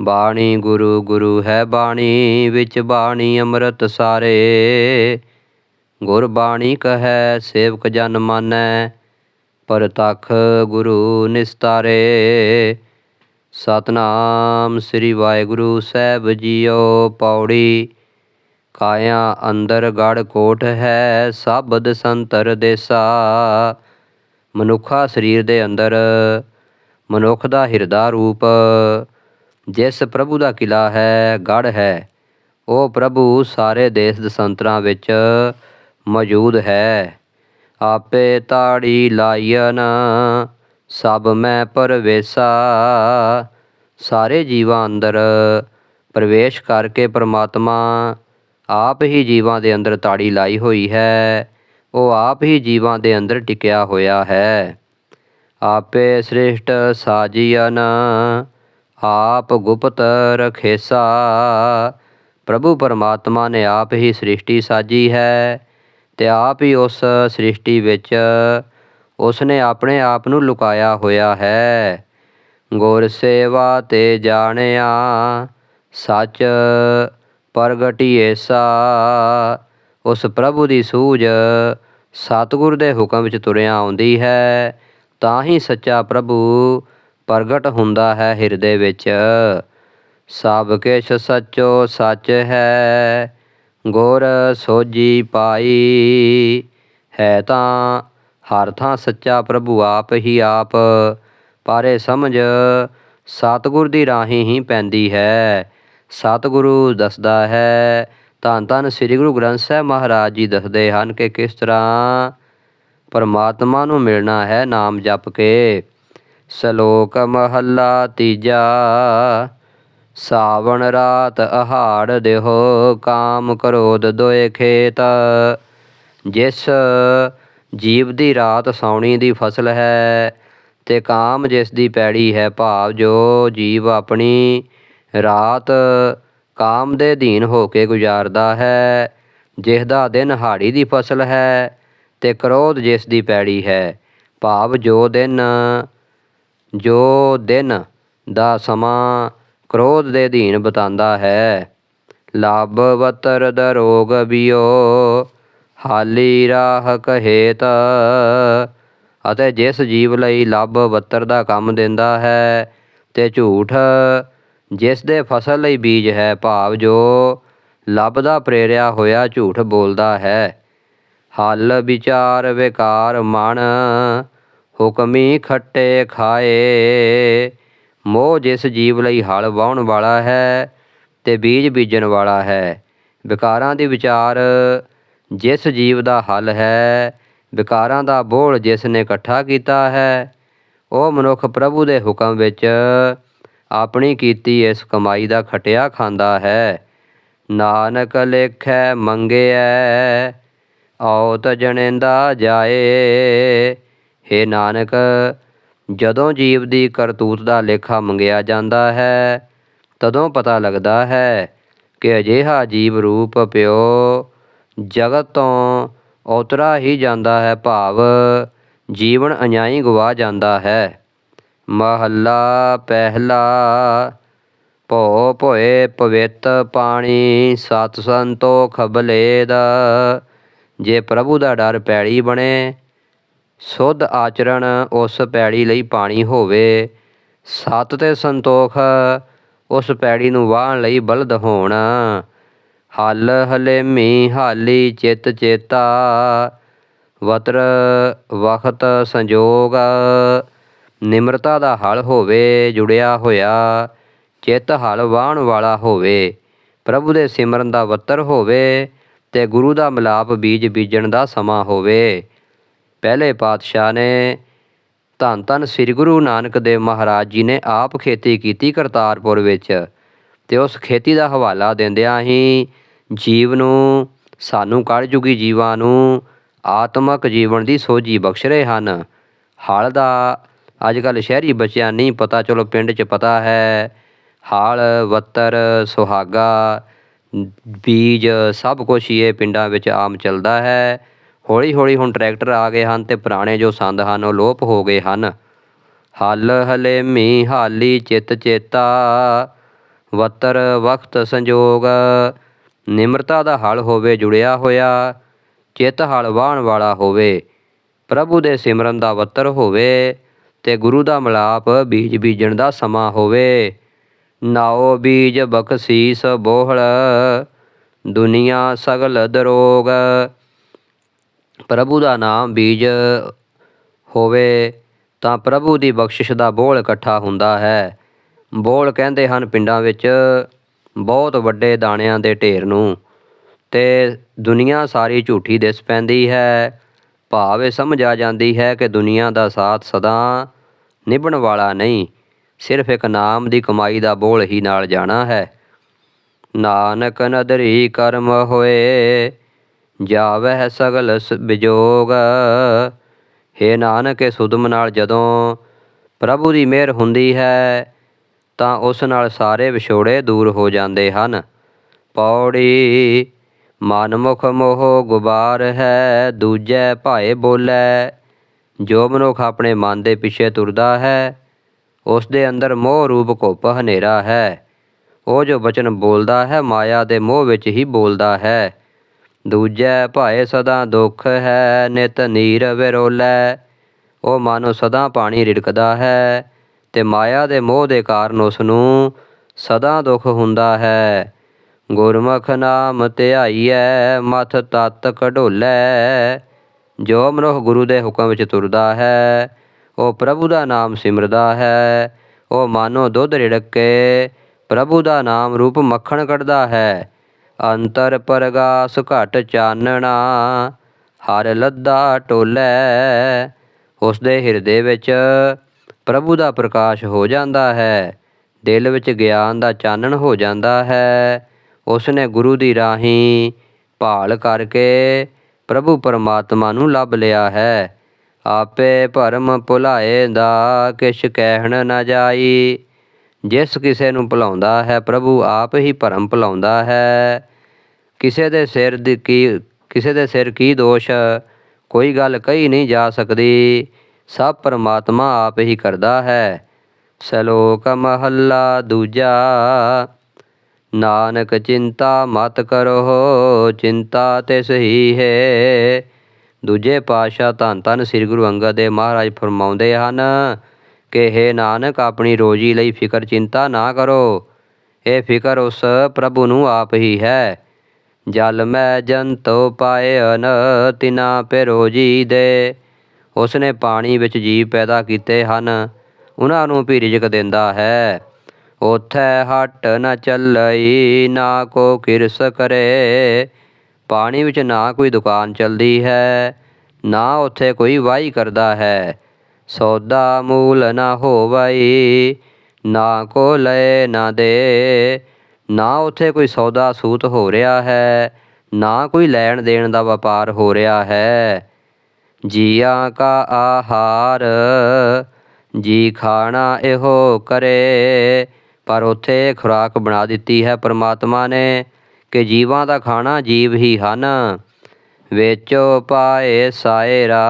ਬਾਣੀ ਗੁਰੂ ਗੁਰੂ ਹੈ ਬਾਣੀ, ਵਿੱਚ ਬਾਣੀ ਅੰਮ੍ਰਿਤ ਸਾਰੇ। ਗੁਰ ਬਾਣੀ ਕਹੈ, ਸੇਵਕ ਜਨ ਮਾਨੈ ਪਰਤਖ ਗੁਰੂ ਨਿਸਤਾਰੇ। ਸਤਨਾਮ ਸ੍ਰੀ ਵਾਹਿਗੁਰੂ ਸਾਹਿਬ ਜੀਓ ਪੌੜੀ, ਕਾਇਆ ਅੰਦਰ ਗੜ ਕੋਟ ਹੈ ਸਬਦ ਸੰਤਰ ਦੇਸਾ। ਮਨੁੱਖਾ ਸਰੀਰ ਦੇ ਅੰਦਰ ਮਨੁੱਖ ਦਾ ਹਿਰਦਾ ਰੂਪ ਜਿਸ ਪ੍ਰਭੂ ਦਾ ਕਿਲਾ ਹੈ ਗੜ ਹੈ, ਉਹ ਪ੍ਰਭੂ ਸਾਰੇ ਦੇਸ਼ ਦਸੰਤਰਾਂ ਵਿੱਚ ਮੌਜੂਦ ਹੈ। ਆਪੇ ਤਾੜੀ ਲਾਇਨ, ਸਭ ਮੈਂ ਪਰਵੇਸਾ। ਸਾਰੇ ਜੀਵਾਂ ਅੰਦਰ ਪ੍ਰਵੇਸ਼ ਕਰਕੇ ਪ੍ਰਮਾਤਮਾ ਆਪ ਹੀ ਜੀਵਾਂ ਦੇ ਅੰਦਰ ਤਾੜੀ ਲਾਈ ਹੋਈ ਹੈ, ਉਹ ਆਪ ਹੀ ਜੀਵਾਂ ਦੇ ਅੰਦਰ ਟਿਕਿਆ ਹੋਇਆ ਹੈ। ਆਪੇ ਸ੍ਰਿਸ਼ਟ ਸਾਜੀਨ ਆਪ ਗੁਪਤ ਰਖੇਸਾ। ਪ੍ਰਭੂ ਪਰਮਾਤਮਾ ਨੇ ਆਪ ਹੀ ਸ੍ਰਿਸ਼ਟੀ ਸਾਜੀ ਹੈ ਤੇ ਆਪ ਹੀ ਉਸ ਸ੍ਰਿਸ਼ਟੀ ਵਿੱਚ ਉਸ ਨੇ ਆਪਣੇ ਆਪ ਨੂੰ ਲੁਕਾਇਆ ਹੋਇਆ ਹੈ। ਗੁਰ ਸੇਵਾ ਤੇ ਜਾਣਿਆ, ਸੱਚ ਪ੍ਰਗਟੀਏਸਾ ਉਸ ਪ੍ਰਭੂ ਦੀ ਸੂਝ ਸਤਿਗੁਰ ਦੇ ਹੁਕਮ ਵਿੱਚ ਤੁਰਿਆ ਆਉਂਦੀ ਹੈ, ਤਾਂ ਹੀ ਸੱਚਾ ਪ੍ਰਭੂ ਪ੍ਰਗਟ ਹੁੰਦਾ ਹੈ ਹਿਰਦੇ ਵਿੱਚ। ਸਭ ਕਿਛ ਸੱਚੋ ਸੱਚ ਹੈ, ਗੁਰ ਸੋਜੀ ਪਾਈ ਹੈ ਤਾਂ ਹਰ ਥਾਂ ਸੱਚਾ ਪ੍ਰਭੂ ਆਪ ਹੀ ਆਪ। ਪਰ ਇਹ ਸਮਝ, ਸਤਿਗੁਰ ਦੀ ਰਾਹੀਂ ਹੀ ਪੈਂਦੀ ਹੈ। ਸਤਿਗੁਰੂ ਦੱਸਦਾ ਹੈ, ਧੰਨ ਧੰਨ ਸ੍ਰੀ ਗੁਰੂ ਗ੍ਰੰਥ ਸਾਹਿਬ ਮਹਾਰਾਜ ਜੀ ਦੱਸਦੇ ਹਨ ਕਿ ਕਿਸ ਤਰ੍ਹਾਂ ਪਰਮਾਤਮਾ ਨੂੰ ਮਿਲਣਾ ਹੈ ਨਾਮ ਜਪ ਕੇ। ਸ਼ਲੋਕ ਮਹੱਲਾ ਤੀਜਾ, ਸਾਵਣ ਰਾਤ ਅਹਾੜ ਦੇਹੋ, ਕਾਮ ਕ੍ਰੋਧ ਦੋਏ ਖੇਤ। ਜਿਸ ਜੀਵ ਦੀ ਰਾਤ ਸੌਣੀ ਦੀ ਫਸਲ ਹੈ, ਤੇ ਕਾਮ ਜਿਸ ਦੀ ਪੈੜੀ ਹੈ ਭਾਵ ਜੋ ਜੀਵ ਆਪਣੀ ਰਾਤ ਕਾਮ ਦੇ ਅਧੀਨ ਹੋ ਕੇ ਗੁਜ਼ਾਰਦਾ ਹੈ, ਜਿਸ ਦਾ ਦਿਨ ਹਾੜੀ ਦੀ ਫਸਲ ਹੈ, ਤੇ ਕ੍ਰੋਧ ਜਿਸ ਦੀ ਪੈੜੀ ਹੈ, ਭਾਵ ਜੋ ਦਿਨ ਜੋ ਦਿਨ ਦਾ ਸਮਾਂ ਕ੍ਰੋਧ ਦੇ ਅਧੀਨ ਬਿਤਾਉਂਦਾ ਹੈ ਲਾਭ ਵਤਰ ਦਰੋਗ ਬਿਓ, ਹਾਲੀ ਰਾਹ ਕਹੇਤ। ਅਤੇ ਜਿਸ ਜੀਵ ਲਈ ਲੱਭ ਬੱਤਰ ਦਾ ਕੰਮ ਦਿੰਦਾ ਹੈ, ਤੇ ਝੂਠ ਜਿਸ ਦੇ ਫਸਲ ਲਈ ਬੀਜ ਹੈ ਭਾਵ ਜੋ ਲੱਭ ਦਾ ਪ੍ਰੇਰਿਆ ਹੋਇਆ ਝੂਠ ਬੋਲਦਾ ਹੈ। ਹਲ ਵਿਚਾਰ ਵਿਕਾਰ ਮਨ ਹੁਕਮੀ ਖੱਟੇ ਖਾਏ। ਮੋਹ ਜਿਸ ਜੀਵ ਲਈ ਹਲ ਵਾਹਣ ਵਾਲਾ ਹੈ, ਤੇ ਬੀਜ ਬੀਜਣ ਵਾਲਾ ਹੈ। ਵਿਕਾਰਾਂ ਦੀ ਵਿਚਾਰ ਜਿਸ ਜੀਵ ਦਾ ਹੱਲ ਹੈ, ਵਿਕਾਰਾਂ ਦਾ ਬੋਲ ਜਿਸ ਨੇ ਇਕੱਠਾ ਕੀਤਾ ਹੈ, ਉਹ ਮਨੁੱਖ ਪ੍ਰਭੂ ਦੇ ਹੁਕਮ ਵਿੱਚ ਆਪਣੀ ਕੀਤੀ ਇਸ ਕਮਾਈ ਦਾ ਖਟਿਆ ਖਾਂਦਾ ਹੈ। ਨਾਨਕ ਲੇਖੈ, ਮੰਗਿਐ, ਔਤ ਜਣਿੰਦਾ ਜਾਏ। हे ਨਾਨਕ, ਜਦੋਂ ਜੀਵ ਦੀ ਕਰਤੂਤ ਦਾ ਲੇਖਾ ਮੰਗਿਆ ਜਾਂਦਾ ਹੈ, ਤਦੋਂ ਪਤਾ ਲੱਗਦਾ ਹੈ ਕਿ ਅਜਿਹਾ ਜੀਵ ਰੂਪ ਪਿਓ ਜਗਤ ਤੋਂ ਔਤਰਾ ਹੀ ਜਾਂਦਾ ਹੈ ਭਾਵ ਜੀਵਨ ਅਨਿਆਈ ਗਵਾ ਜਾਂਦਾ ਹੈ। ਮਹੱਲਾ ਪਹਿਲਾ ਭੋ ਭੋਏ ਪਵਿੱਤ ਪਾਣੀ ਸਤ ਸੰਤੋਖ ਬਲੇਦ ਜੇ ਪ੍ਰਭੂ ਦਾ ਡਰ ਪੈੜੀ ਬਣੇ ਸੁਧ ਆਚਰਣ ਉਸ ਪੈੜੀ ਲਈ ਪਾਣੀ ਹੋਵੇ। ਸਤ ਤੇ ਸੰਤੋਖ ਉਸ ਪੈੜੀ ਨੂੰ ਵਾਹਣ ਲਈ ਬਲਦ ਹੋਣ। ਹਲ ਹਲੇਮੀ ਹਾਲੀ ਚਿਤ ਚੇਤਾ, ਵਤਰ ਵਖਤ ਸੰਜੋਗ। ਨਿਮਰਤਾ ਦਾ ਹਲ ਹੋਵੇ, ਜੁੜਿਆ ਹੋਇਆ, ਚਿੱਤ ਹਲ ਵਾਹਣ ਵਾਲਾ ਹੋਵੇ। ਪ੍ਰਭੂ ਦੇ ਸਿਮਰਨ ਦਾ ਵਤਰ ਹੋਵੇ ਤੇ ਗੁਰੂ ਦਾ ਮਿਲਾਪ ਬੀਜ ਬੀਜਣ ਦਾ ਸਮਾਂ ਹੋਵੇ। ਪਹਿਲੇ ਪਾਤਸ਼ਾਹ ਨੇ ਧੰਨ ਧੰਨ ਸ੍ਰੀ ਗੁਰੂ ਨਾਨਕ ਦੇਵ ਮਹਾਰਾਜ ਜੀ ਨੇ ਆਪ ਖੇਤੀ ਕੀਤੀ ਕਰਤਾਰਪੁਰ ਵਿੱਚ ਤੇ ਉਸ ਖੇਤੀ ਦਾ ਹਵਾਲਾ ਦਿੰਦਿਆਂ ਹੀ ਜੀਵ ਨੂੰ, ਸਾਨੂੰ ਕਲਯੁਗੀ ਜੀਵਾਂ ਨੂੰ ਆਤਮਕ ਜੀਵਨ ਦੀ ਸੋਝੀ ਬਖਸ਼ ਰਹੇ ਹਨ। ਹਲ ਦਾ ਅੱਜ ਕੱਲ੍ਹ ਸ਼ਹਿਰੀ ਬੱਚਿਆਂ ਨਹੀਂ ਪਤਾ, ਚਲੋ ਪਿੰਡ 'ਚ ਪਤਾ ਹੈ, ਹਾਲ, ਵੱਤਰ, ਸੁਹਾਗਾ, ਬੀਜ ਸਭ ਕੁਝ ਹੀ ਇਹ ਪਿੰਡਾਂ ਵਿੱਚ ਆਮ ਚੱਲਦਾ ਹੈ। ਹੌਲੀ ਹੌਲੀ ਹੁਣ ਟਰੈਕਟਰ ਆ ਗਏ ਹਨ ਤੇ ਪੁਰਾਣੇ ਜੋ ਸੰਦ ਹਨ ਉਹ ਲੋਪ ਹੋ ਗਏ ਹਨ। ਹਲ ਹਲੇਮੀ ਹਾਲੀ ਚਿਤ ਚੇਤਾ, ਵਤਰ ਵਕਤ ਸੰਜੋਗ, ਨਿਮਰਤਾ ਦਾ ਹਲ ਹੋਵੇ ਜੁੜਿਆ ਹੋਇਆ, ਚਿਤ ਹਲ ਵਾਹਣ ਵਾਲਾ ਹੋਵੇ, ਪ੍ਰਭੂ ਦੇ ਸਿਮਰਨ ਦਾ ਵਤਰ ਹੋਵੇ ਤੇ ਗੁਰੂ ਦਾ ਮਿਲਾਪ ਬੀਜ ਬੀਜਣ ਦਾ ਸਮਾਂ ਹੋਵੇ। ਨਾਓ ਬੀਜ ਬਖਸ਼ੀਸ ਬੋਹਲ, ਦੁਨੀਆ ਸਗਲ ਦਰੋਗ ਪ੍ਰਭੂ ਦਾ ਨਾਮ ਬੀਜ ਹੋਵੇ ਤਾਂ ਪ੍ਰਭੂ ਦੀ ਬਖਸ਼ਿਸ਼ ਦਾ ਬੋਲ ਇਕੱਠਾ ਹੁੰਦਾ ਹੈ। ਬੋਲ ਕਹਿੰਦੇ ਹਨ ਪਿੰਡਾਂ ਵਿੱਚ ਬਹੁਤ ਵੱਡੇ ਦਾਣਿਆਂ ਦੇ ਢੇਰ ਨੂੰ ਤੇ ਦੁਨੀਆ ਸਾਰੀ ਝੂਠੀ ਦਿਸ ਪੈਂਦੀ ਹੈ। ਭਾਵ ਇਹ ਸਮਝ ਆ ਜਾਂਦੀ ਹੈ ਕਿ ਦੁਨੀਆ ਦਾ ਸਾਥ ਸਦਾ ਨਿਭਣ ਵਾਲਾ ਨਹੀਂ, ਸਿਰਫ ਇੱਕ ਨਾਮ ਦੀ ਕਮਾਈ ਦਾ ਬੋਲ ਹੀ ਨਾਲ ਜਾਣਾ ਹੈ। ਨਾਨਕ ਨਦਰੀ ਕਰਮ ਹੋਏ ਜਾਵਹਿ ਸਗਲ ਸ- ਵਿਜੋਗ ਹੇ ਨਾਨਕ, ਸੁਦਮ ਨਾਲ ਜਦੋਂ ਪ੍ਰਭੂ ਦੀ ਮਿਹਰ ਹੁੰਦੀ ਹੈ, ਤਾਂ ਉਸ ਨਾਲ ਸਾਰੇ ਵਿਛੋੜੇ ਦੂਰ ਹੋ ਜਾਂਦੇ ਹਨ। ਪੌੜੀ ਮਨਮੁਖ ਮੋਹ ਗੁਬਾਰ ਹੈ, ਦੂਜੇ ਭਾਏ ਬੋਲੇ। ਜੋ ਮਨੁੱਖ ਆਪਣੇ ਮਨ ਦੇ ਪਿੱਛੇ ਤੁਰਦਾ ਹੈ, ਉਸ ਦੇ ਅੰਦਰ ਮੋਹ ਰੂਪ ਘੁੱਪ ਹਨੇਰਾ ਹੈ। ਉਹ ਜੋ ਬਚਨ ਬੋਲਦਾ ਹੈ, ਮਾਇਆ ਦੇ ਮੋਹ ਵਿੱਚ ਹੀ ਬੋਲਦਾ ਹੈ। ਦੂਜੈ ਭਾਏ ਸਦਾ ਦੁੱਖ ਹੈ, ਨਿਤ ਨੀਰ ਵਿਰੋਲੇ। ਉਹ ਮਨ ਸਦਾ ਪਾਣੀ ਰਿੜਕਦਾ ਹੈ, ਤੇ ਮਾਇਆ ਦੇ ਮੋਹ ਦੇ ਕਾਰਨ ਉਸ ਨੂੰ ਸਦਾ ਦੁੱਖ ਹੁੰਦਾ ਹੈ। ਗੁਰਮੁਖ ਨਾਮ ਧਿਆਈਐ, ਮਥ ਤਤ ਕਢੋਲੇ। ਜੋ ਮਨੁੱਖ ਗੁਰੂ ਦੇ ਹੁਕਮ ਵਿੱਚ ਤੁਰਦਾ ਹੈ, ਉਹ ਪ੍ਰਭੂ ਦਾ ਨਾਮ ਸਿਮਰਦਾ ਹੈ। ਉਹ ਮਾਨੋ ਦੁੱਧ ਰਿੜਕ ਕੇ ਪ੍ਰਭੂ ਦਾ ਨਾਮ ਰੂਪ ਮੱਖਣ ਕੱਢਦਾ ਹੈ। ਅੰਤਰ ਪਰਗਾਸ ਘਟ ਚਾਨਣਾ, ਹਰ ਲੱਦਾ ਟੋਲੇ। ਉਸ ਦੇ ਹਿਰਦੇ ਵਿੱਚ ਪ੍ਰਭੂ ਦਾ ਪ੍ਰਕਾਸ਼ ਹੋ ਜਾਂਦਾ ਹੈ, ਦਿਲ ਵਿੱਚ ਗਿਆਨ ਦਾ ਚਾਨਣ ਹੋ ਜਾਂਦਾ ਹੈ। ਉਸ ਨੇ ਗੁਰੂ ਦੀ ਰਾਹੀਂ ਭਾਲ ਕਰਕੇ ਪ੍ਰਭੂ ਪਰਮਾਤਮਾ ਨੂੰ ਲੱਭ ਲਿਆ ਹੈ। ਆਪੇ ਭਰਮ ਭੁਲਾਏ ਦਾ ਕਿਛ ਕਹਿਣ ਨਾ ਜਾਈ। ਜਿਸ ਕਿਸੇ ਨੂੰ ਭੁਲਾਉਂਦਾ ਹੈ ਪ੍ਰਭੂ ਆਪ ਹੀ ਭਰਮ ਭੁਲਾਉਂਦਾ ਹੈ। ਕਿਸੇ ਦੇ ਸਿਰ ਦੀ ਕੀ, ਕਿਸੇ ਦੇ ਸਿਰ ਕੀ ਦੋਸ਼, ਕੋਈ ਗੱਲ ਕਹੀ ਨਹੀਂ ਜਾ ਸਕਦੀ। ਸਭ ਪਰਮਾਤਮਾ ਆਪ ਹੀ ਕਰਦਾ ਹੈ। ਸ਼ਲੋਕ ਮਹੱਲਾ ਦੂਜਾ, ਨਾਨਕ ਚਿੰਤਾ ਮਤ ਕਰੋ, ਚਿੰਤਾ ਤੇ ਸਹੀ ਹੈ। ਦੂਜੇ ਪਾਤਸ਼ਾਹ ਧੰਨ ਧੰਨ ਸ੍ਰੀ ਗੁਰੂ ਅੰਗਦ ਦੇਵ ਮਹਾਰਾਜ ਫਰਮਾਉਂਦੇ ਹਨ ਕਿ ਹੈ ਨਾਨਕ, ਆਪਣੀ ਰੋਜੀ ਲਈ ਫਿਕਰ ਚਿੰਤਾ ਨਾ ਕਰੋ। ਇਹ ਫਿਕਰ ਉਸ ਪ੍ਰਭੂ ਨੂੰ ਆਪ ਹੀ ਹੈ। ਜਲ ਮੈਂ ਜੰਤੋ ਪਾਇਨ ਤਿਨਾ ਪੇ ਰੋਜੀ ਦੇ। ਉਸ ਨੇ ਪਾਣੀ ਵਿੱਚ ਜੀਵ ਪੈਦਾ ਕੀਤੇ ਹਨ ਉਹਨਾਂ ਨੂੰ ਵੀ ਰਿਜ਼ਕ ਦਿੰਦਾ ਹੈ। ਉਥੈ ਹਟ ਨ ਚੱਲਈ, ਨਾ ਕੋ ਕਿਰਸ ਕਰੇ। ਪਾਣੀ ਵਿੱਚ ਨਾ ਕੋਈ ਦੁਕਾਨ ਚੱਲਦੀ ਹੈ, ਨਾ ਉੱਥੇ ਕੋਈ ਵਾਹੀ ਕਰਦਾ ਹੈ। ਸੌਦਾ ਮੂਲ ਨਾ ਹੋਵਈ, ਨਾ ਕੋ ਲਏ ਨਾ ਦੇ। ਨਾ ਉੱਥੇ ਕੋਈ ਸੌਦਾ ਸੂਤ ਹੋ ਰਿਹਾ ਹੈ, ਨਾ ਕੋਈ ਲੈਣ ਦੇਣ ਦਾ ਵਪਾਰ ਹੋ ਰਿਹਾ ਹੈ। ਜੀਆਂ ਕਾ ਆਹਾਰ, ਜੀ ਖਾਣਾ ਇਹੋ ਕਰੇ, ਪਰ ਉੱਥੇ ਖੁਰਾਕ ਬਣਾ ਦਿੱਤੀ ਹੈ ਪ੍ਰਮਾਤਮਾ ਨੇ, ਕਿ ਜੀਵਾਂ ਦਾ ਖਾਣਾ ਜੀਵ ਹੀ ਹਨ। ਵੇਚੋ ਪਾਏ ਸਾਇਰਾ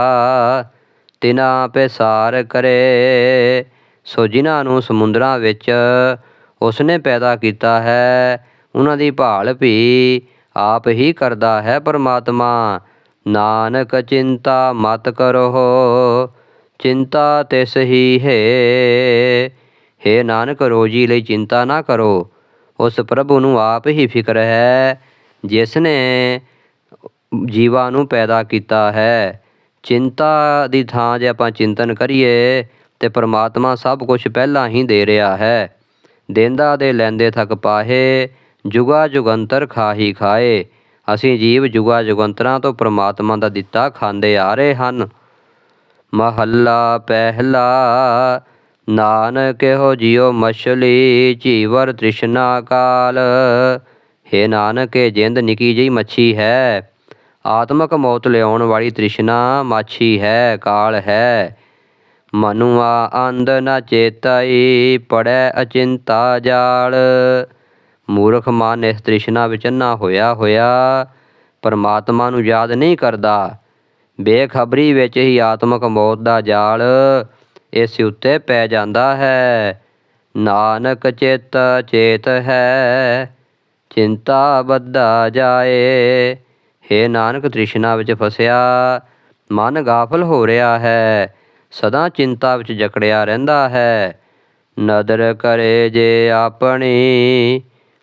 ਤਿਨਾ ਪੈਸਾਰ ਕਰੇ। ਸੋ ਜਿਨ੍ਹਾਂ ਨੂੰ ਸਮੁੰਦਰਾਂ ਵਿੱਚ ਉਸਨੇ ਪੈਦਾ ਕੀਤਾ ਹੈ ਉਹਨਾਂ ਦੀ ਭਾਲ ਵੀ ਆਪ ਹੀ ਕਰਦਾ ਹੈ ਪਰਮਾਤਮਾ। ਨਾਨਕ ਚਿੰਤਾ ਮਤ ਕਰੋ, ਚਿੰਤਾ ਤਿਸ ਹੀ ਹੈ। ਹੈ ਨਾਨਕ, ਰੋਜੀ ਲਈ ਚਿੰਤਾ ਨਾ ਕਰੋ। ਉਸ ਪ੍ਰਭੂ ਨੂੰ ਆਪ ਹੀ ਫਿਕਰ ਹੈ ਜਿਸ ਨੇ ਜੀਵਾਂ ਨੂੰ ਪੈਦਾ ਕੀਤਾ ਹੈ। ਚਿੰਤਾ ਦੀ ਥਾਂ ਜੇ ਆਪਾਂ ਚਿੰਤਨ ਕਰੀਏ ਤੇ ਪ੍ਰਮਾਤਮਾ ਸਭ ਕੁਝ ਪਹਿਲਾਂ ਹੀ ਦੇ ਰਿਹਾ ਹੈ। ਦੇਂਦਾ ਦੇ ਲੈਂਦੇ ਥਕ ਪਾਹੇ, ਜੁਗਾ ਜੁਗੰਤਰ ਖਾਹੀ ਖਾਏ। ਅਸੀਂ ਜੀਵ ਜੁਗਾ ਜੁਗੰਤਰਾਂ ਤੋਂ ਪ੍ਰਮਾਤਮਾ ਦਾ ਦਿੱਤਾ ਖਾਂਦੇ ਆ ਰਹੇ ਹਨ। ਮਹੱਲਾ ਪਹਿਲਾ, ਨਾਨਕ ਇਹੋ ਜਿਉ ਮਛਲੀ ਝੀਵਰ ਤ੍ਰਿਸ਼ਨਾ ਕਾਲ। ਹੇ ਨਾਨਕ, ਇਹ ਜਿੰਦ ਨਿੱਕੀ ਜਿਹੀ ਮੱਛੀ ਹੈ। ਆਤਮਕ ਮੌਤ ਲਿਆਉਣ ਵਾਲੀ ਤ੍ਰਿਸ਼ਨਾ ਮਾਛੀ ਹੈ, ਕਾਲ ਹੈ। ਮਨੁਆ ਅੰਧ ਨ ਚੇਤਈ ਪੜੈ ਅਚਿੰਤਾ ਜਾਲ। ਮੂਰਖ ਮਨ ਇਸ ਤ੍ਰਿਸ਼ਨਾ ਵਿੱਚ ਨਾ ਹੋਇਆ ਹੋਇਆ, ਪਰਮਾਤਮਾ ਨੂੰ ਯਾਦ ਨਹੀਂ ਕਰਦਾ। ਬੇਖਬਰੀ ਵਿੱਚ ਹੀ ਆਤਮਕ ਮੌਤ ਦਾ ਜਾਲ ਇਸ ਉੱਤੇ ਪੈ ਜਾਂਦਾ ਹੈ। ਨਾਨਕ ਚਿਤ ਚੇਤ ਹੈ, ਚਿੰਤਾ ਬੱਧਾ ਜਾਏ। ਹੇ ਨਾਨਕ ਤ੍ਰਿਸ਼ਨਾ ਵਿੱਚ ਫਸਿਆ, ਮਨ ਗਾਫਲ ਹੋ ਰਿਹਾ ਹੈ, ਸਦਾ ਚਿੰਤਾ ਵਿੱਚ ਜਕੜਿਆ ਰਹਿੰਦਾ ਹੈ। ਨਦਰ ਕਰੇ ਜੇ ਆਪਣੀ,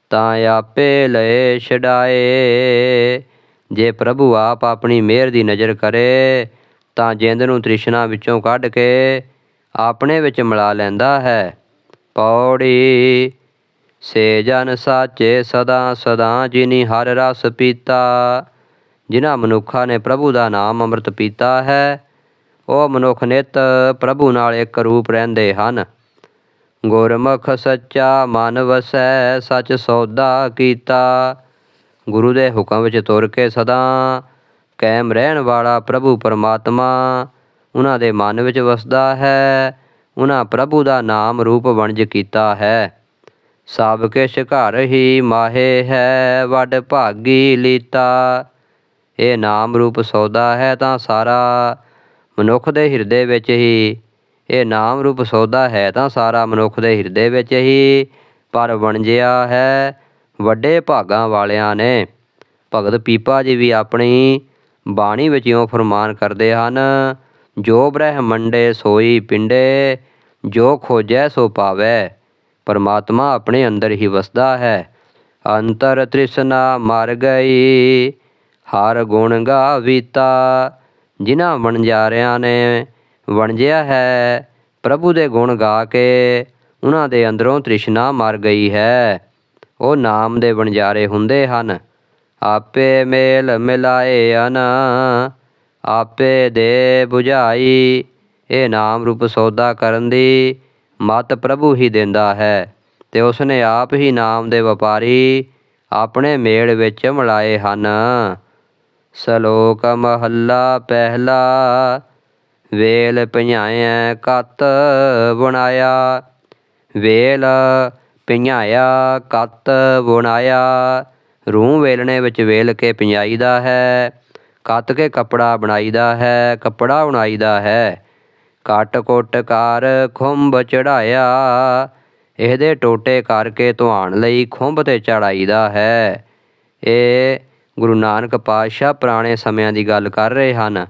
ਤਾਂ ਆਪੇ ਲਏ ਛਡਾਏ। ਜੇ ਪ੍ਰਭੂ ਆਪ ਆਪਣੀ ਮਿਹਰ ਦੀ ਨਜ਼ਰ ਕਰੇ, ਤਾਂ ਜਿੰਦ ਨੂੰ ਤ੍ਰਿਸ਼ਨਾ ਵਿੱਚੋਂ ਕੱਢ ਕੇ ਆਪਣੇ ਵਿੱਚ ਮਿਲਾ ਲੈਂਦਾ ਹੈ। ਪੌੜੀ ਸੇ ਜਨ ਸਾਚੇ ਸਦਾ ਸਦਾ ਜਿਨੀ ਹਰ ਰਸ ਪੀਤਾ ਜਿਨ੍ਹਾਂ ਮਨੁੱਖਾਂ ਨੇ ਪ੍ਰਭੂ ਦਾ ਨਾਮ ਅੰਮ੍ਰਿਤ ਪੀਤਾ ਹੈ, ਉਹ ਮਨੁੱਖ ਨਿਤ ਪ੍ਰਭੂ ਨਾਲ ਇੱਕ ਰੂਪ ਰਹਿੰਦੇ ਹਨ। ਗੁਰਮੁਖ ਸੱਚਾ ਮਨ ਵਸੈ, ਸੱਚ ਸੌਦਾ ਕੀਤਾ। ਗੁਰੂ ਦੇ ਹੁਕਮ ਵਿੱਚ ਤੁਰ ਕੇ ਸਦਾ ਕਾਇਮ ਰਹਿਣ ਵਾਲਾ ਪ੍ਰਭੂ ਪਰਮਾਤਮਾ ਉਹਨਾਂ ਦੇ ਮਨ ਵਿੱਚ ਵਸਦਾ ਹੈ, ਉਹਨਾਂ ਪ੍ਰਭੂ ਦਾ ਨਾਮ ਰੂਪ ਵਣਜ ਕੀਤਾ ਹੈ। ਸਭ ਕਿਛ ਘਰ ਹੀ ਮਾਹੇ ਹੈ, ਵੱਡ ਭਾਗੀ ਲੀਤਾ। ਇਹ ਨਾਮ ਰੂਪ ਸੌਦਾ ਹੈ ਤਾਂ ਸਾਰਾ ਮਨੁੱਖ ਦੇ ਹਿਰਦੇ ਵਿੱਚ ਹੀ। ਇਹ ਨਾਮ ਰੂਪ ਸੌਦਾ ਹੈ ਤਾਂ ਸਾਰਾ ਮਨੁੱਖ ਦੇ ਹਿਰਦੇ ਵਿੱਚ ਹੀ। ਪਰ ਵਣਜਿਆ ਹੈ ਵੱਡੇ ਭਾਗਾਂ ਵਾਲਿਆਂ ਨੇ। ਭਗਤ ਪੀਪਾ ਜੀ ਵੀ ਆਪਣੀ ਬਾਣੀ ਵਿੱਚ ਇਉਂ ਫਰਮਾਨ ਕਰਦੇ ਹਨ, ਜੋ ਬ੍ਰਹਮੰਡੇ ਸੋਈ ਪਿੰਡੇ, ਜੋ ਖੋਜੈ ਸੋ ਪਾਵੈ। ਪਰਮਾਤਮਾ ਆਪਣੇ ਅੰਦਰ ਹੀ ਵਸਦਾ ਹੈ। ਅੰਤਰ ਤ੍ਰਿਸ਼ਨਾ ਮਰ ਗਈ। ਹਰ ਗੁਣ ਗਾਵੀਤਾ, ਜਿਨ੍ਹਾਂ ਵਣਜਾਰਿਆਂ ਨੇ ਵਣਜਿਆ ਹੈ, ਪ੍ਰਭੂ ਦੇ ਗੁਣ ਗਾ ਕੇ ਉਹਨਾਂ ਦੇ ਅੰਦਰੋਂ ਤ੍ਰਿਸ਼ਨਾ ਮਰ ਗਈ ਹੈ। ਉਹ ਨਾਮ ਦੇ ਵਣਜਾਰੇ ਹੁੰਦੇ ਹਨ। ਆਪੇ ਮੇਲ ਮਿਲਾਏ ਅਨ ਆਪੇ ਦੇ 부ਝਾਈ ਇਹ ਨਾਮ ਰੂਪ ਸੌਦਾ ਕਰਨ ਦੀ ਮਤ ਪ੍ਰਭੂ ਹੀ ਦਿੰਦਾ ਹੈ। ਤੇ ਉਸ ਨੇ ਆਪ ਹੀ ਨਾਮ ਦੇ ਵਪਾਰੀ ਆਪਣੇ ਮੇਲ ਵਿੱਚ ਮਿਲਾਏ ਹਨ। ਸ਼ਲੋਕ ਮਹੱਲਾ ਪਹਿਲਾ, ਵੇਲ ਭਿਆਇਆ ਕਤ ਬੁਣਾਇਆ, ਵੇਲ ਭਿਆਇਆ ਕਤ ਬੁਣਾਇਆ ਰੂਹ ਵੇਲਣੇ ਵਿੱਚ ਵੇਲ ਕੇ ਪਿੰਜਾਈਦਾ ਹੈ, ਕੱਤ ਕੇ ਕਪੜਾ ਬਣਾਈਦਾ ਹੈ, ਕਪੜਾ ਬਣਾਈਦਾ ਹੈ, ਕਟ ਕੁੱਟ ਕਰ ਖੁੰਬ ਚੜਾਇਆ, ਇਹਦੇ ਟੋਟੇ ਕਰਕੇ ਧੁਆਣ ਲਈ ਖੁੰਭ ਤੇ ਚੜਾਈਦਾ ਹੈ, ਇਹ ਗੁਰੂ ਨਾਨਕ ਪਾਤਸ਼ਾਹ ਪੁਰਾਣੇ ਸਮਿਆਂ ਦੀ ਗੱਲ ਕਰ ਰਹੇ ਹਨ।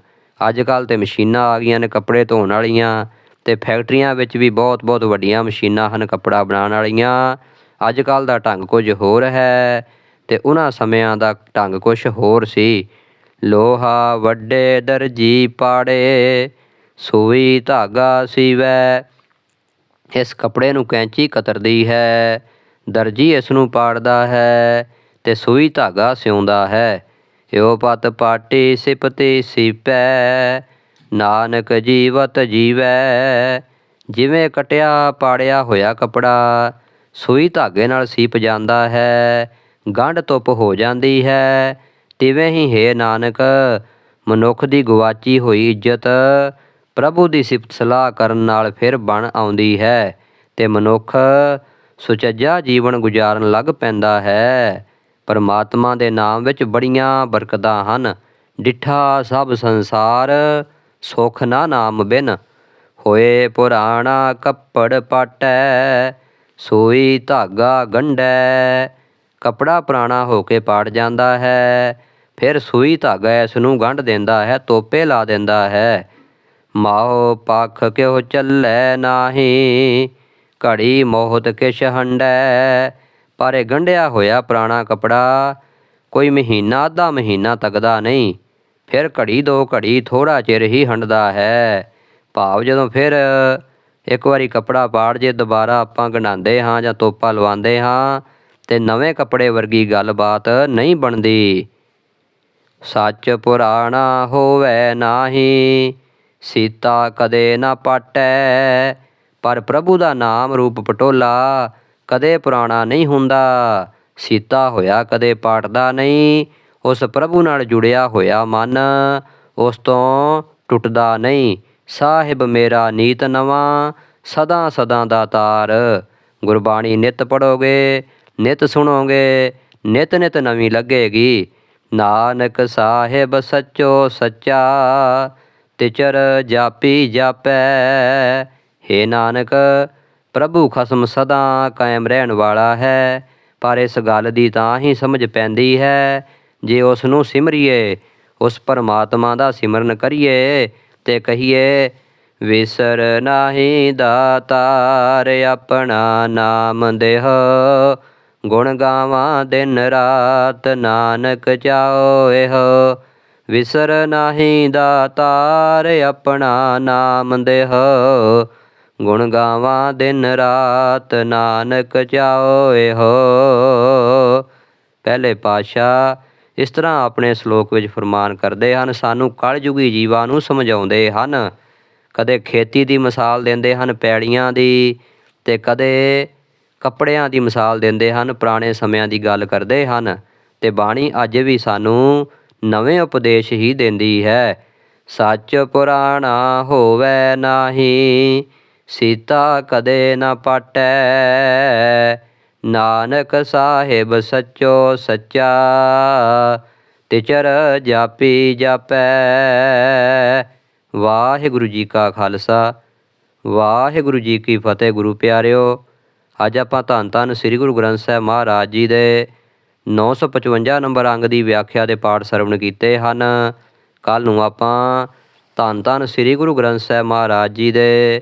ਅੱਜ ਕੱਲ ਤੇ ਮਸ਼ੀਨਾਂ ਆ ਗਈਆਂ ਨੇ ਕੱਪੜੇ ਧੋਣ ਵਾਲੀਆਂ ਤੇ ਫੈਕਟਰੀਆਂ ਵਿੱਚ ਵੀ ਬਹੁਤ ਬਹੁਤ ਵੱਡੀਆਂ ਮਸ਼ੀਨਾਂ ਹਨ ਕੱਪੜਾ ਬਣਾਉਣ ਵਾਲੀਆਂ। ਅੱਜ ਕੱਲ ਦਾ ਢੰਗ ਕੁਝ ਹੋਰ ਹੈ ਤੇ ਉਹਨਾਂ ਸਮਿਆਂ ਦਾ ਢੰਗ ਕੁਝ ਹੋਰ ਸੀ। ਲੋਹਾ ਵੱਡੇ ਦਰਜੀ ਪਾੜੇ, ਸੂਈ ਧਾਗਾ ਸੀਵੈ। ਇਸ ਕੱਪੜੇ ਨੂੰ ਕੈਂਚੀ ਕਤਰਦੀ ਹੈ, ਦਰਜੀ ਇਸ ਨੂੰ ਪਾੜਦਾ ਹੈ। ਤੇ ਸੂਈ ਧਾਗਾ ਸਿਉਂਦਾ ਹੈ। ਏਉ ਪਤ ਪਾਟੀ ਸਿਪਤੀ ਸਿਪੈ, ਨਾਨਕ ਜੀਵਤ ਜੀਵੈ। ਜਿਵੇਂ ਕਟਿਆ ਪਾੜਿਆ ਹੋਇਆ ਕਪੜਾ, ਸੂਈ ਧਾਗੇ ਨਾਲ ਸੀਪ ਜਾਂਦਾ ਹੈ। ਗੰਢ ਤੁਪ ਹੋ ਜਾਂਦੀ ਹੈ, ਤਿਵੇਂ ਹੀ ਹੈ ਨਾਨਕ, ਮਨੁੱਖ ਦੀ ਗਵਾਚੀ ਹੋਈ ਇੱਜ਼ਤ। ਪ੍ਰਭੂ ਦੀ ਸਿਫਤ ਸਲਾਹ ਕਰਨ ਨਾਲ ਫਿਰ ਬਣ ਆਉਂਦੀ ਹੈ ਤੇ ਮਨੁੱਖ ਸੁਚੱਜਾ ਜੀਵਨ ਗੁਜ਼ਾਰਨ ਲੱਗ ਪੈਂਦਾ ਹੈ। ਪਰਮਾਤਮਾ ਦੇ ਨਾਮ ਵਿੱਚ ਬੜੀਆਂ ਬਰਕਤਾਂ ਹਨ। ਡਿਠਾ ਸਭ ਸੰਸਾਰ, ਸੁਖ ਨਾ ਨਾਮ ਬਿਨ। ਹੋਏ ਪੁਰਾਣਾ ਕੱਪੜ ਪਾਟੈ, ਸੋਈ ਧਾਗਾ ਗੰਢੈ। ਕਪੜਾ ਪੁਰਾਣਾ ਹੋ ਕੇ ਪਾੜ ਜਾਂਦਾ ਹੈ, ਫਿਰ ਸੂਈ ਧਾਗਾ ਇਸ ਨੂੰ ਗੰਢ ਦਿੰਦਾ ਹੈ, ਤੋਪੇ ਲਾ ਦਿੰਦਾ ਹੈ। ਮਾਹੋ ਪਖ ਕਿਉ ਚੱਲੈ ਨਾਹੀ, ਘੜੀ ਮੋਹਤ ਕਿਛ ਹੰਡੈ ਪਰ ਇਹ ਗੰਢਿਆ ਹੋਇਆ ਪੁਰਾਣਾ ਕਪੜਾ ਕੋਈ ਮਹੀਨਾ, ਅੱਧਾ ਮਹੀਨਾ ਤੱਕਦਾ ਨਹੀਂ। ਫਿਰ ਘੜੀ ਦੋ ਘੜੀ ਥੋੜਾ ਚਿਰ ਹੀ ਹੰਡਦਾ ਹੈ। ਭਾਵ ਜਦੋਂ ਫਿਰ ਇੱਕ ਵਾਰੀ ਕਪੜਾ ਪਾੜ ਜੇ ਦੁਬਾਰਾ ਆਪਾਂ ਗਣਾਉਂਦੇ ਹਾਂ ਜਾਂ ਤੋਪਾ ਲਵਾਉਂਦੇ ਹਾਂ, ਤੇ ਨਵੇਂ ਕੱਪੜੇ ਵਰਗੀ ਗੱਲਬਾਤ ਨਹੀਂ ਬਣਦੀ। ਸੱਚ ਪੁਰਾਣਾ ਹੋਵੇ ਨਾਹੀ, ਸੀਤਾ ਕਦੇ ਨਾ ਪਾਟੈ, ਪਰ ਪ੍ਰਭੂ ਦਾ ਨਾਮ ਰੂਪ ਪਟੋਲਾ ਕਦੇ ਪੁਰਾਣਾ ਨਹੀਂ ਹੁੰਦਾ। ਸੀਤਾ ਹੋਇਆ, ਕਦੇ ਪਾਟਦਾ ਨਹੀਂ। ਉਸ ਪ੍ਰਭੂ ਨਾਲ ਜੁੜਿਆ ਹੋਇਆ ਮਨ, ਉਸ ਤੋਂ ਟੁੱਟਦਾ ਨਹੀਂ। ਸਾਹਿਬ ਮੇਰਾ ਨੀਤ ਨਵਾਂ, ਸਦਾ ਸਦਾ ਦਾ ਤਾਰ। ਗੁਰਬਾਣੀ ਨਿਤ ਪੜੋਗੇ ਨਿਤ ਸੁਣੋਗੇ, ਨਿਤ ਨਿਤ ਨਵੀਂ ਲੱਗੇਗੀ। ਨਾਨਕ ਸਾਹਿਬ ਸੱਚੋ ਸੱਚਾ, ਤਿਚਰ ਜਾਪੀ ਜਾਪੈ। ਹੇ ਨਾਨਕ ਪ੍ਰਭੂ ਖਸਮ ਸਦਾ ਕਾਇਮ ਰਹਿਣ ਵਾਲਾ ਹੈ, ਪਰ ਇਸ ਗੱਲ ਦੀ ਤਾਂ ਹੀ ਸਮਝ ਪੈਂਦੀ ਹੈ, ਜੇ ਉਸ ਨੂੰ ਸਿਮਰੀਏ, ਉਸ ਪਰਮਾਤਮਾ ਦਾ ਸਿਮਰਨ ਕਰੀਏ ਤੇ ਕਹੀਏ, ਵਿਸਰ ਨਾਹੀ ਦਾਤਾਰ ਆਪਣਾ ਨਾਮ ਦੇਹ, ਗੁਣ ਗਾਵਾਂ ਦਿਨ ਰਾਤ ਨਾਨਕ ਚਾਓ ਇਹੋ ਵਿਸਰ ਨਾਹੀ ਦਾਤਾਰ ਆਪਣਾ ਨਾਮ ਦੇਹ ਗੁਣ ਗਾਵਾਂ ਦਿਨ ਰਾਤ, ਨਾਨਕ ਚਾਓ ਇਹੋ ਪਹਿਲੇ ਪਾਤਸ਼ਾਹ ਇਸ ਤਰ੍ਹਾਂ ਆਪਣੇ ਸ਼ਲੋਕ ਵਿੱਚ ਫਰਮਾਨ ਕਰਦੇ ਹਨ, ਸਾਨੂੰ ਕਲਯੁਗੀ ਜੀਵਾਂ ਨੂੰ ਸਮਝਾਉਂਦੇ ਹਨ। ਕਦੇ ਖੇਤੀ ਦੀ ਮਿਸਾਲ ਦਿੰਦੇ ਹਨ ਪੈੜੀਆਂ ਦੀ ਤੇ ਕਦੇ ਕੱਪੜਿਆਂ ਦੀ ਮਿਸਾਲ ਦਿੰਦੇ ਹਨ, ਪੁਰਾਣੇ ਸਮਿਆਂ ਦੀ ਗੱਲ ਕਰਦੇ ਹਨ। ਤੇ ਬਾਣੀ ਅੱਜ ਵੀ ਸਾਨੂੰ ਨਵੇਂ ਉਪਦੇਸ਼ ਹੀ ਦਿੰਦੀ ਹੈ। ਸੱਚ ਪੁਰਾਣਾ ਹੋਵੇ ਨਾਹੀ ਸੀਤਾ ਕਦੇ ਨਾ ਪਾਟੈ। ਨਾਨਕ ਸਾਹਿਬ ਸੱਚੋ ਸੱਚਾ, ਤਿਚਰ ਜਾਪੀ ਜਾਪੈ। ਵਾਹਿਗੁਰੂ ਜੀ ਕਾ ਖਾਲਸਾ, ਵਾਹਿਗੁਰੂ ਜੀ ਕੀ ਫਤਿਹ ਗੁਰੂ ਪਿਆਰਿਓ। ਅੱਜ ਆਪਾਂ ਧੰਨ ਧੰਨ ਸ੍ਰੀ ਗੁਰੂ ਗ੍ਰੰਥ ਸਾਹਿਬ ਮਹਾਰਾਜ ਜੀ ਦੇ 955 ਨੰਬਰ ਅੰਗ ਦੀ ਵਿਆਖਿਆ ਦੇ ਪਾਠ ਸਰਵਣ ਕੀਤੇ ਹਨ। ਕੱਲ ਨੂੰ ਆਪਾਂ ਧੰਨ ਧੰਨ ਸ੍ਰੀ ਗੁਰੂ ਗ੍ਰੰਥ ਸਾਹਿਬ ਮਹਾਰਾਜ ਜੀ ਦੇ